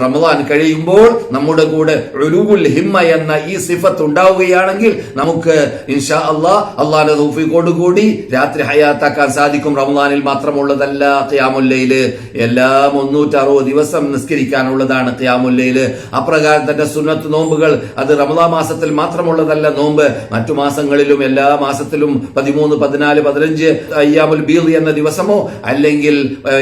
റമദാൻ കഴിയുമ്പോൾ നമ്മുടെ കൂടെ ഉരുവുൽ ഹിമ്മ എന്ന ഈ സിഫത്ത് ഉണ്ടാവുകയാണെങ്കിൽ നമുക്ക് ഇൻഷാ അള്ളാ അള്ളാന്റെ തൗഫീഖോട് കൂടി രാത്രി ഹയാത്താക്കാൻ സാധിക്കും. റമദാനിൽ മാത്രമുള്ളതല്ല ഖിയാമുല്ലയിൽ എല്ലാ മുന്നൂറ്റി അറുപത് ദിവസം നിസ്കരിക്കാനുള്ളതാണ് ഖിയാമുല്ലയിൽ അപ്രകാരം തന്നെ സുന്നത്ത് നോമ്പുകൾ അത് റമദാ മാസത്തിൽ മാത്രമുള്ളതല്ല നോമ്പ്. മറ്റു മാസങ്ങളിലും എല്ലാ മാസത്തിലും പതിമൂന്ന് പതിനാല് പതിനഞ്ച് അയ്യാമുൽ ബീർ എന്ന ദിവസമോ അല്ലെങ്കിൽ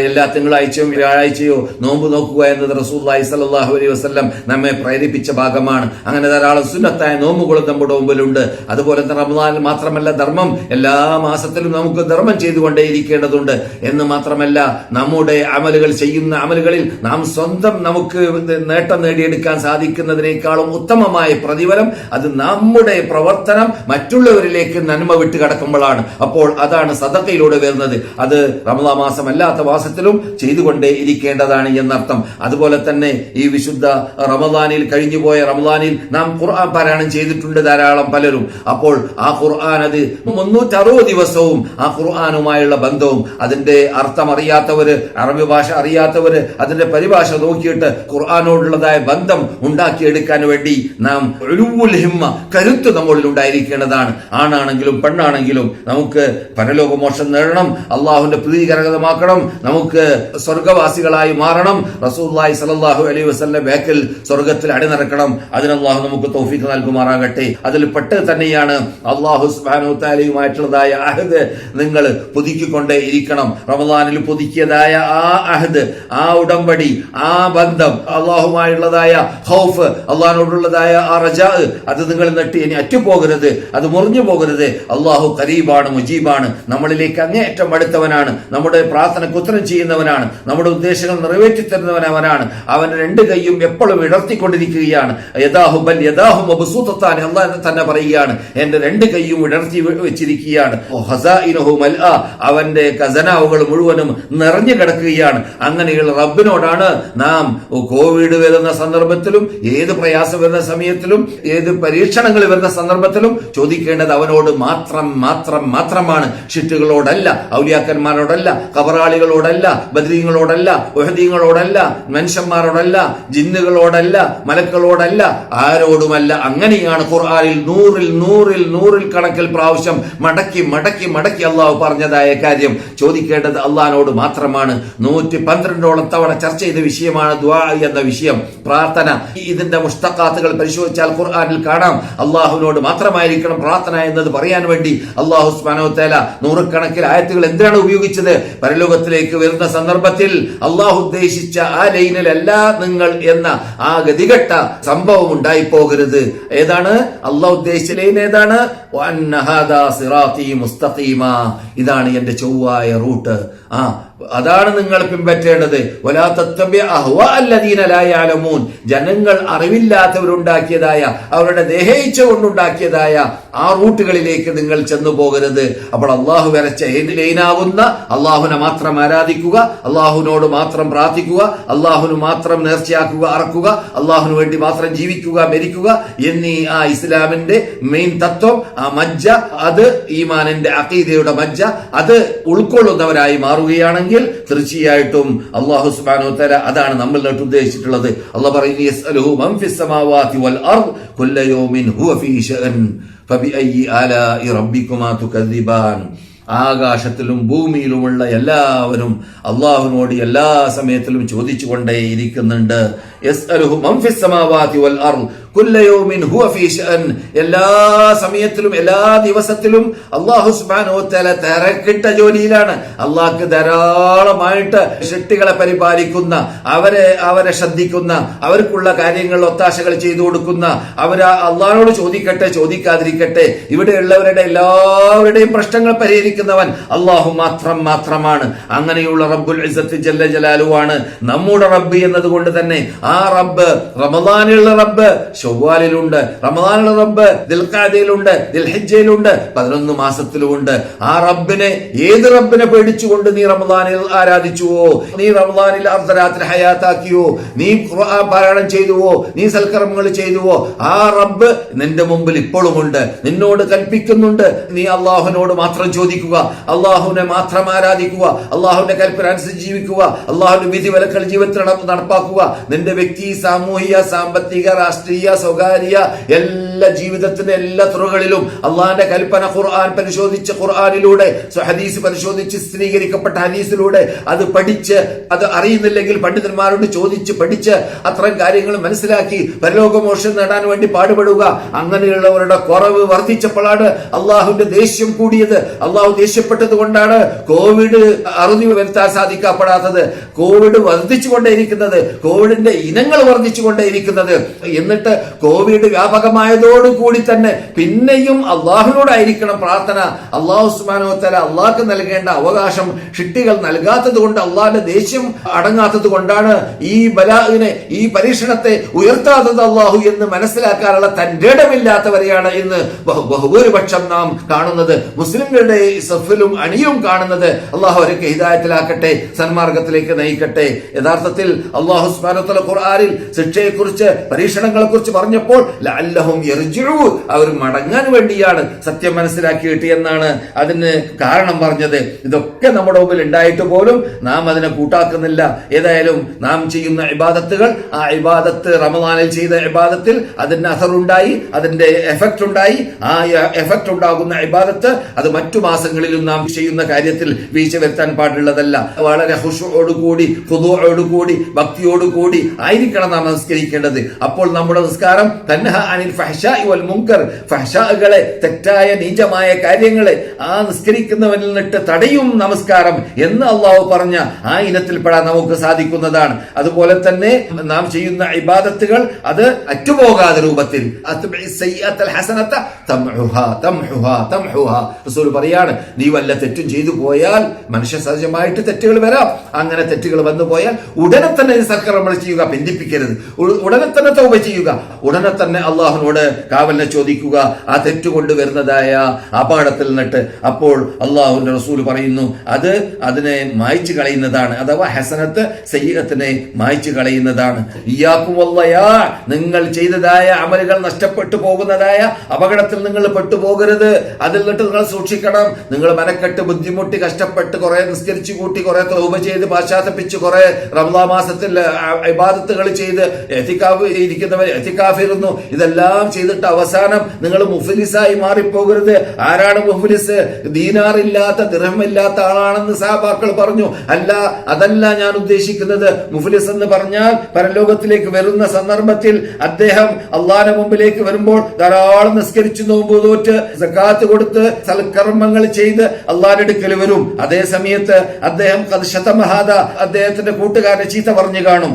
എല്ലാ തിങ്കളാഴ്ചയും വ്യാഴാഴ്ചയോ നോമ്പ് നോക്കുക എന്നത് റസൂല്ലായി സല്ലല്ലാഹു അലൈഹി വസ്ലം നമ്മെ പ്രേരിപ്പിച്ച ഭാഗമാണ്. അങ്ങനെ ധാരാളം സുന്നത്തായ നോമ്പുകളും നമ്മുടെ മുമ്പിലുണ്ട്. അതുപോലെ തന്നെ റമദാനിൽ മാത്രമല്ല ധർമ്മം. എല്ലാ മാസത്തിലും നമുക്ക് ധർമ്മം ചെയ്തുകൊണ്ടേയിരിക്കേണ്ടതുണ്ട്. എന്ന് മാത്രമല്ല നമ്മുടെ അമലുകൾ ചെയ്യുന്ന അമലുകളിൽ നാം സ്വന്തം നമുക്ക് നേട്ടം നേടിയെടുക്കാൻ സാധിക്കുന്നതിനേക്കാളും ഉത്തമമായ പ്രതിഫലം അത് നമ്മുടെ പ്രവർത്തനം മറ്റുള്ളവരിലേക്ക് നന്മ വിട്ട് കടക്കുമ്പോഴാണ്. അപ്പോൾ അതാണ് സദക്കയിലൂടെ വരുന്നത്. അത് റമദാ മാസം അല്ലാത്ത മാസത്തിലും ചെയ്തുകൊണ്ടേ ഇരിക്കേണ്ടതാണ് എന്നർത്ഥം. അതുപോലെ തന്നെ ഈ വിശുദ്ധ റമദാനിൽ കഴിഞ്ഞുപോയ റമദാനിൽ നാം ഖുർആൻ പാരായണം ചെയ്തിട്ടുണ്ട് ധാരാളം പലരും. അപ്പോൾ ആ ഖുർആൻ അത് മുന്നൂറ്ററുപത് ദിവസവും ആ ഖുർആാനുമായുള്ള ബന്ധവും അതിന്റെ അർത്ഥം അറിയാത്തവര് അറബി ഭാഷ അറിയാത്തവര് അതിന്റെ പരിഭാഷ നോക്കിയിട്ട് ഖുർആാനോടുള്ളതായ ബന്ധം ഉണ്ടാക്കിയെടുക്കാൻ വേണ്ടി നാം ഹിമ്മ കരുത്ത് നമ്മളിൽ ഉണ്ടായിരിക്കേണ്ടതാണ്. ആണാണെങ്കിലും പെണ്ണാണെങ്കിലും നമുക്ക് പരലോകമോക്ഷം നേടണം അള്ളാഹുവിന്റെ പ്രീതികരകതമാക്കണം നമുക്ക് സ്വർഗവാസികളായി മാറണം. റസൂല്ലായി സലല്ലാഹു അലൈഹി വസല്ലം ബേക്കൽ സ്വർഗത്തിൽ അടിനിറക്കണം അതിന് അള്ളാഹു നമുക്ക് തൗഫീഖ് നൽകുമാറാകട്ടെ. അതിൽ പെട്ട് തന്നെയാണ് അള്ളാഹു സുബ്ഹാനഹു തആലയുമായിട്ടുള്ളതായ അഹദ് നിങ്ങൾ പുതുക്കിക്കൊണ്ടേ ഇരിക്കണം. റമദാനിൽ പുതുക്കിയതായ ആ അഹദ് ആ ഉടമ്പടി ആ ബന്ധം അള്ളാഹുമായുള്ളതായ ഹൗഫ് അള്ളാഹിനോടുള്ളതായ ആ റജാ അത് നിങ്ങൾ നട്ടി ഇനി അറ്റുപോകരുത്. അത് മുറിഞ്ഞു പോകരുത്. അള്ളാഹു കരീബാണ് മുജീബാണ്. നമ്മളിലേക്ക് അങ്ങേയറ്റം അടുത്തവനാണ്. നമ്മുടെ പ്രാർത്ഥനയ്ക്ക് ഉത്തരം ചെയ്യുന്നവനാണ്. നമ്മുടെ ഉദ്ദേശങ്ങൾ നിറവേറ്റി തരുന്നവനവനാണ് അവന്റെ രണ്ട് കൈയും എപ്പോഴും ഇടർത്തിക്കൊണ്ടിരിക്കുകയാണ്. യഥാഹു ബൽ യഥാഹു മബുസൂത്താൻ അള്ളാഹ് തന്നെ പറയുകയാണ്. എന്റെ രണ്ട് കൈയും ഇടർത്തി വെച്ചിരിക്കുകയാണ്. അവന്റെ ഖസനാവുകൾ മുഴുവനും നിറഞ്ഞു കിടക്കുകയാണ്. അങ്ങനെയുള്ള റബ്ബിനോടാണ് നാം കോവിഡ് വരുന്ന സന്ദർഭത്തിലും ഏത് പ്രയാസം വരുന്ന സമയത്തിലും ഏത് പരീക്ഷണങ്ങൾ വരുന്ന സന്ദർഭത്തിലും ചോദിക്കേണ്ടത് അവനോട് മാത്രം മാത്രം മാത്രമാണ്. ഷിറ്റുകളോടല്ല ഔലിയാക്കന്മാരോടല്ല കബറാളികളോടല്ല ബദ്രീങ്ങളോടല്ല ഒഹദീങ്ങളോടല്ല മനുഷ്യന്മാരോടല്ല ജിന്നുകളോടല്ല മലക്കളോടല്ല ആരോടുമല്ല. അങ്ങനെയാണ് ഖുർആാനിൽ നൂറിൽ നൂറിൽ നൂറിൽ കണക്കിൽ പ്രാവശ്യം മടക്കി മടക്കി മടക്കി അള്ളാഹു പറഞ്ഞതായ കാര്യം. ചോദിക്കേണ്ടത് അള്ളഹാനോട് മാത്രമാണ്. നൂറ്റി പന്ത്രണ്ടോളം തവണ ചർച്ച ചെയ്ത വിഷയമാണ് എന്ന വിഷയം. പ്രാർത്ഥന. ഇതിന്റെ മുസ്തഖാത്തുകൾ പരിശോധിച്ചാൽ ഖുർആാനിൽ കാണാം. അള്ളാഹുവിനോട് മാത്രമായിരിക്കണം പ്രാർത്ഥന എന്നത് പറയാൻ വേണ്ടി. അള്ളാഹു സ്മാനോത്തേല നൂറുകണക്കിൽ ആയത്തുകൾ എന്തിനാണ് ഉപയോഗിച്ചത്? പരലോകത്തിലേക്ക് വരുന്ന സന്ദർഭത്തിൽ അള്ളാഹു ഉദ്ദേശിച്ച ആ ലൈനിലല്ല നിങ്ങൾ എന്ന ആ ഗതികെട്ട സംഭവം ഉണ്ടായി പോകരുത് ഏതാണ്? അള്ളാഹ് ഉദ്ദേശിച്ച ലൈൻ ഏതാണ്? ഇതാണ് എന്റെ ചൊവ്വായ റൂട്ട്. ആ അതാണ് നിങ്ങൾ പിൻപറ്റേണ്ടത്. ജനങ്ങൾ അറിവില്ലാത്തവരുണ്ടാക്കിയതായ അവരുടെ ദേഹയിച്ച കൊണ്ടുണ്ടാക്കിയതായ ആ റൂട്ടുകളിലേക്ക് നിങ്ങൾ ചെന്നു പോകരുത്. അപ്പോൾ അള്ളാഹു വരച്ച ഏത് ലൈനാവുന്ന അള്ളാഹുനെ മാത്രം ആരാധിക്കുക അള്ളാഹുവിനോട് മാത്രം പ്രാർത്ഥിക്കുക അള്ളാഹുനു മാത്രം നേർച്ചയാക്കുക അറക്കുക അള്ളാഹുവിന് വേണ്ടി മാത്രം ജീവിക്കുക മരിക്കുക എന്നീ ആ ഇസ്ലാമിന്റെ മെയിൻ തത്വം ആ മജ്ജ അത് ഈമാനിന്റെ അഖീദയുടെ മജ്ജ അത് ഉൾക്കൊള്ളുന്നവരായി മാറുകയാണെങ്കിൽ തീർച്ചയായിട്ടും അള്ളാഹു സുബാനു തല അതാണ് നമ്മൾ നട്ട് ഉദ്ദേശിച്ചിട്ടുള്ളത്. അള്ളാഹ് പറയുന്നു ആകാശത്തിലും ഭൂമിയിലുമുള്ള എല്ലാവരും അള്ളാഹുവിനോട് എല്ലാ സമയത്തിലും ചോദിച്ചുകൊണ്ടേ ഇരിക്കുന്നുണ്ട് യസ്അലുഹു മൻ ഫിസ് സമാവാതി വൽ അർദ് കുല്ല യൗമിൻ ഹുവ ഫീ ശഅൻ. എല്ലാ സമയത്തിലും എല്ലാ ദിവസത്തിലും അള്ളാഹു സുബ്ഹാനഹു തആല തിരക്കിട്ട ജോലിയിലാണ്. അള്ളാഹ്ക്ക് ധാരാളമായിട്ട് ശക്തികളെ പരിപാലിക്കുന്ന അവരെ അവരെ ശ്രദ്ധിക്കുന്ന അവർക്കുള്ള കാര്യങ്ങൾ ഒത്താശകൾ ചെയ്തു കൊടുക്കുന്ന അവർ അള്ളാഹിനോട് ചോദിക്കട്ടെ ചോദിക്കാതിരിക്കട്ടെ ഇവിടെയുള്ളവരുടെ എല്ലാവരുടെയും പ്രശ്നങ്ങൾ പരിഹരിക്കുന്നവൻ അള്ളാഹു മാത്രം മാത്രമാണ്. അങ്ങനെയുള്ള റബ്ബുൽ ഇസ്സത്ത് ജല്ല ജലാലുവാണ് നമ്മുടെ റബ്ബ് എന്നതുകൊണ്ട് തന്നെ ആ റബ്ബ് റമദാനുള്ള റബ്ബ് ഷവ്വാലിലുണ്ട് റമദാൻ റബ്ബ് ദിൽഖാദയിലുണ്ട് ദിൽഹിജയിലുണ്ട് പതിനൊന്ന് മാസത്തിലുമുണ്ട്. ആ റബ്ബിനെ ഏത് റബ്ബിനെ പേടിച്ചുകൊണ്ട് നീ റമദാനിൽ ആരാധിച്ചുവോ? നീ റമദാനിൽ അർദ്ധരാത്രി ഹയാത്താക്കിയോ? നീ പാരായണം ചെയ്തുവോ? നീ സൽക്കർമ്മങ്ങൾ ചെയ്തുവോ? ആ റബ്ബ് നിന്റെ മുമ്പിൽ ഇപ്പോഴുമുണ്ട്. നിന്നോട് കൽപ്പിക്കുന്നുണ്ട്. നീ അള്ളാഹുവിനോട് മാത്രം ചോദിക്കുക. അള്ളാഹുവിനെ മാത്രം ആരാധിക്കുക. അള്ളാഹുവിന്റെ കൽപ്പന അനുസരിച്ച് ജീവിക്കുക. അള്ളാഹുവിന്റെ വിധി വിലക്കൾ ജീവിതത്തിൽ നടപ്പാക്കുക. നിന്റെ വ്യക്തി സാമൂഹിക സാമ്പത്തിക രാഷ്ട്രീയ സ്വകാര്യ എല്ലാ ജീവിതത്തിന്റെ എല്ലാ തുറകളിലും അള്ളാഹിന്റെ കൽപ്പന ഖുർആൻ പരിശോധിച്ച് ഖുർആാനിലൂടെ ഹദീസ് പരിശോധിച്ച് സ്ഥിരീകരിക്കപ്പെട്ട ഹദീസിലൂടെ അത് പഠിച്ച് അത് അറിയുന്നില്ലെങ്കിൽ പണ്ഡിതന്മാരോട് ചോദിച്ച് പഠിച്ച് അത്തരം കാര്യങ്ങൾ മനസ്സിലാക്കി പരലോകമോഷം നേടാൻ വേണ്ടി പാടുപെടുക. അങ്ങനെയുള്ളവരുടെ കുറവ് വർദ്ധിച്ചപ്പോഴാണ് അള്ളാഹുവിന്റെ ദേഷ്യം കൂടിയത്. അള്ളാഹു ദേഷ്യപ്പെട്ടത് കൊണ്ടാണ് കോവിഡ് അറുതി വരുത്താൻ സാധിക്കപ്പെടാത്തത്. കോവിഡ് വർദ്ധിച്ചുകൊണ്ടേയിരിക്കുന്നത് കോവിഡിന്റെ ഇനങ്ങൾ വർദ്ധിച്ചുകൊണ്ടേയിരിക്കുന്നത്. എന്നിട്ട് കോവിഡ് വ്യാപകമായതോടുകൂടി തന്നെ പിന്നെയും അള്ളാഹുവിനോടായിരിക്കണം പ്രാർത്ഥന. അള്ളാഹു സുബാനോത്തല അള്ളാഹ്ക്ക് നൽകേണ്ട അവകാശം ഷിട്ടികൾ നൽകാത്തത് കൊണ്ട് അള്ളാഹിന്റെ ദേഷ്യം അടങ്ങാത്തത് കൊണ്ടാണ് ഈ ബലാഹിനെ ഈ പരീക്ഷണത്തെ ഉയർത്താത്തത് അള്ളാഹു എന്ന് മനസ്സിലാക്കാനുള്ള തന്റെ ഇടമില്ലാത്തവരെയാണ് ഇന്ന് ബഹു- ബഹുഭൂരിപക്ഷം നാം കാണുന്നത്. മുസ്ലിങ്ങളുടെ സഫിലും അണിയും കാണുന്നത് അള്ളാഹു അവരൊക്കെ ഹിതായത്തിലാക്കട്ടെ സന്മാർഗത്തിലേക്ക് നയിക്കട്ടെ. യഥാർത്ഥത്തിൽ അള്ളാഹു സുബ്ഹാനഹു ഖുർആാനിൽ ശിക്ഷയെക്കുറിച്ച് പരീക്ഷണങ്ങളെ കുറിച്ച് പറഞ്ഞപ്പോൾ ലഅല്ലഹും അവർ മടങ്ങാൻ വേണ്ടിയാണ് സത്യം മനസ്സിലാക്കിയിട്ട് എന്നാണ് അതിന് കാരണം പറഞ്ഞത്. ഇതൊക്കെ നമ്മുടെ മുമ്പിൽ ഉണ്ടായിട്ട് പോലും നാം അതിനെ കൂട്ടാക്കുന്നില്ല. ഏതായാലും നാം ചെയ്യുന്ന ഇബാദത്തുകൾ ആ ഇബാദത്ത് റമദാനിൽ ചെയ്ത ഇബാദത്തിൽ അതിന് അസറുണ്ടായി അതിന്റെ എഫക്റ്റ് ഉണ്ടായി. ആ എഫക്റ്റ് ഉണ്ടാകുന്ന ഇബാദത്ത് അത് മറ്റു മാസങ്ങളിലും നാം ചെയ്യുന്ന കാര്യത്തിൽ വീഴ്ച വരുത്താൻ പാടുള്ളതല്ല. വളരെ ഹുഷോടുകൂടി ഹുദുവോടുകൂടി ഭക്തിയോടുകൂടി ആയിരിക്കണം നാം നമസ്കരിക്കേണ്ടത്. അപ്പോൾ നമ്മുടെ നിസ്കാരം തന്നഹ അനിൽ ഫഹ്ശാഇ വൽ മുങ്കർ. ഫഹ്ശാകളെ തെറ്റായ നീചമായ കാര്യങ്ങളെ ആ നിസ്കരിക്കുന്നവനിൽ നിന്നിട്ട് തടയും നമസ്കാരം എന്ന് അള്ളാഹു പറഞ്ഞ ആ ഇനത്തിൽപ്പെടാൻ നമുക്ക് സാധിക്കുന്നതാണ്. അതുപോലെ തന്നെ നാം ചെയ്യുന്ന ഇബാദത്തുകൾ അത് അറ്റുപോകാതെ രൂപത്തിൽ. പറയാണ് നീ വല്ല തെറ്റും ചെയ്തു പോയാൽ മനുഷ്യ സഹജമായിട്ട് തെറ്റുകൾ വരാം. അങ്ങനെ തെറ്റുകൾ വന്നു പോയാൽ ഉടനെ തന്നെ സർക്കാർ നമ്മൾ ചെയ്യുക ബന്ധിപ്പിക്കരുത് ഉടനെ തന്നെ തൗബ ചെയ്യുക. ഉടനെ തന്നെ അള്ളാഹുവിനോട് കാവലിനെ ചോദിക്കുക ആ തെറ്റുകൊണ്ട് വരുന്നതായ അപകടത്തിൽ നിന്നിട്ട് അപ്പോൾ അള്ളാഹുവിന്റെ റസൂൽ പറയുന്നു അത് അതിനെ മായ്ച്ചു കളയുന്നതാണ് അഥവാ ഹസനത്ത് സയ്യത്തിനെ മായ്ച്ചു കളയുന്നതാണ്. നിങ്ങൾ ചെയ്തതായ അമലുകൾ നഷ്ടപ്പെട്ടു പോകുന്നതായ അപകടത്തിൽ നിങ്ങൾ പെട്ടുപോകരുത് അതിൽ നിന്നിട്ട് നിങ്ങൾ സൂക്ഷിക്കണം. നിങ്ങൾ മനക്കെട്ട് ബുദ്ധിമുട്ടി കഷ്ടപ്പെട്ട് കുറെ നിസ്കരിച്ചു കൂട്ടി കുറെ തോപ ചെയ്ത് പാശ്ചാത്തപ്പിച്ച് കുറെ റംലാ മാസത്തിൽ ഇബാദത്തുകൾ ചെയ്ത് എത്തിക്കാവ് ഇരിക്കുന്നവർ എത്തിക്കാഫിരുന്നു ഇതെല്ലാം ചെയ്തിട്ട് അവസാനം നിങ്ങൾ മുഫ്ലിസായി മാറിപ്പോകരുത്. ആരാണ് മുഫ്ലിസ്? ദീനാറില്ലാത്ത ദൃഹമില്ലാത്ത ആളാണെന്ന് സാബാക്കൾ പറഞ്ഞു. അല്ല അതല്ല ഞാൻ ഉദ്ദേശിക്കുന്നത്. മുഫ്ലിസ് എന്ന് പറഞ്ഞാൽ പരലോകത്തിലേക്ക് വരുന്ന സന്ദർഭത്തിൽ അദ്ദേഹം അള്ളാന്റെ മുമ്പിലേക്ക് വരുമ്പോൾ ധാരാളം നിസ്കരിച്ചു നോമ്പ് തോറ്റ് സക്കാത്ത് കൊടുത്ത് സൽക്കർമ്മങ്ങൾ ചെയ്ത് അള്ളാന്റെ അടുക്കൽ വരും. അതേ സമയത്ത് അദ്ദേഹം ശതമഹാദ അദ്ദേഹത്തിന്റെ കൂട്ടുകാരനെ ചീത്ത പറഞ്ഞു കാണും.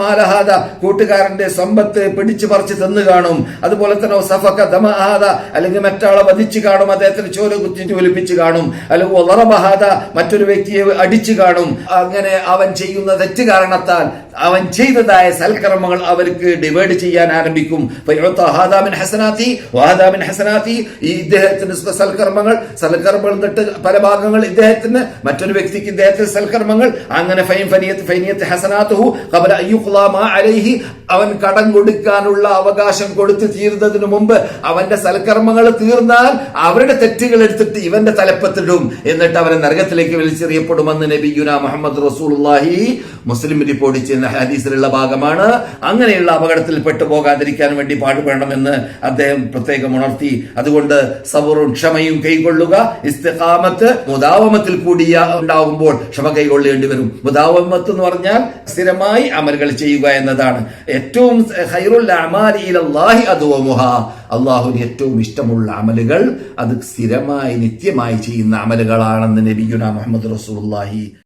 മാലഹാദ കൂട്ടുകാരന്റെ സമ്പത്ത് പിടിച്ചു പറിച്ച് തിന്നു കാണും. അതുപോലെ തന്നെ സഫക ദമഹാദ അല്ലെങ്കിൽ മറ്റാളെ വധിച്ചു കാണും അദ്ദേഹത്തിന് ചോര കുത്തി ഒലിപ്പിച്ചു കാണും. അല്ലെങ്കിൽ ഒളറബഹാദ മറ്റൊരു വ്യക്തിയെ അടിച്ചു കാണും. അങ്ങനെ അവൻ ചെയ്യുന്ന തെറ്റ് കാരണത്താൽ അവൻ ചെയ്തതായ സൽക്കർമ്മങ്ങൾ അവർക്ക് ഡിവൈഡ് ചെയ്യാൻ ആരംഭിക്കും. ഹസനാത്തി വഹാദാ മിൻ ഹസനാത്തി. ഈ ഇദ്ദേഹത്തിന് സൽക്കർമ്മങ്ങൾ സൽക്കർമ്മങ്ങൾ തൊട്ട് പല ഭാഗങ്ങൾ ഇദ്ദേഹത്തിന് മറ്റൊരു വ്യക്തിക്ക് ഇദ്ദേഹത്തിന് സൽക്കർമ്മങ്ങൾ. അങ്ങനെ ഫൈൻ ഫനിയത്ത് ഫൈനിയത്ത് ഹസനാത്തുഹു ഖബല അയ്യുഖ്ലാ മാ അലൈഹി അവൻ കടം കൊടുക്കാനുള്ള അവകാശം കൊടുത്തു തീരുന്നതിന് മുമ്പ് അവന്റെ സൽക്കർമ്മങ്ങൾ തീർന്നാൽ അവരുടെ തെറ്റുകൾ എടുത്തിട്ട് ഇവന്റെ തലപ്പത്തിടും. എന്നിട്ട് അവരെ നരകത്തിലേക്ക് വലിച്ചെറിയപ്പെടുമെന്ന് നബിയുന മുഹമ്മദ് റസൂലുള്ളാഹി മുസ്ലിം റിപ്പോർട്ട് ചെയ്യുന്ന ഹദീസിലുള്ള ഭാഗമാണ്. അങ്ങനെയുള്ള അപകടത്തിൽ പെട്ടു പോകാതിരിക്കാൻ വേണ്ടി പാടുപെടണമെന്ന് അദ്ദേഹം പ്രത്യേകം ഉണർത്തി. അതുകൊണ്ട് സബറും ക്ഷമയും കൈകൊള്ളുക. ഇസ്തിഖാമത്ത് മുദാവമത്തിൽ കൂടിയ ഉണ്ടാകുമ്പോൾ ക്ഷമ കൈകൊള്ളേണ്ടി വരും. മുദാവമത്ത് എന്ന് പറഞ്ഞാൽ സ്ഥിരമായി അമലുകൾ ചെയ്യുക എന്നതാണ്. ഏറ്റവും ഖൈറുൽ അമാലി ഇലല്ലാഹി അദ്വമുഹ അള്ളാഹുവിന് ഏറ്റവും ഇഷ്ടമുള്ള അമലുകൾ അത് സ്ഥിരമായി നിത്യമായി ചെയ്യുന്ന അമലുകളാണെന്ന് നബിയുന മുഹമ്മദ് റസൂലുള്ളാഹി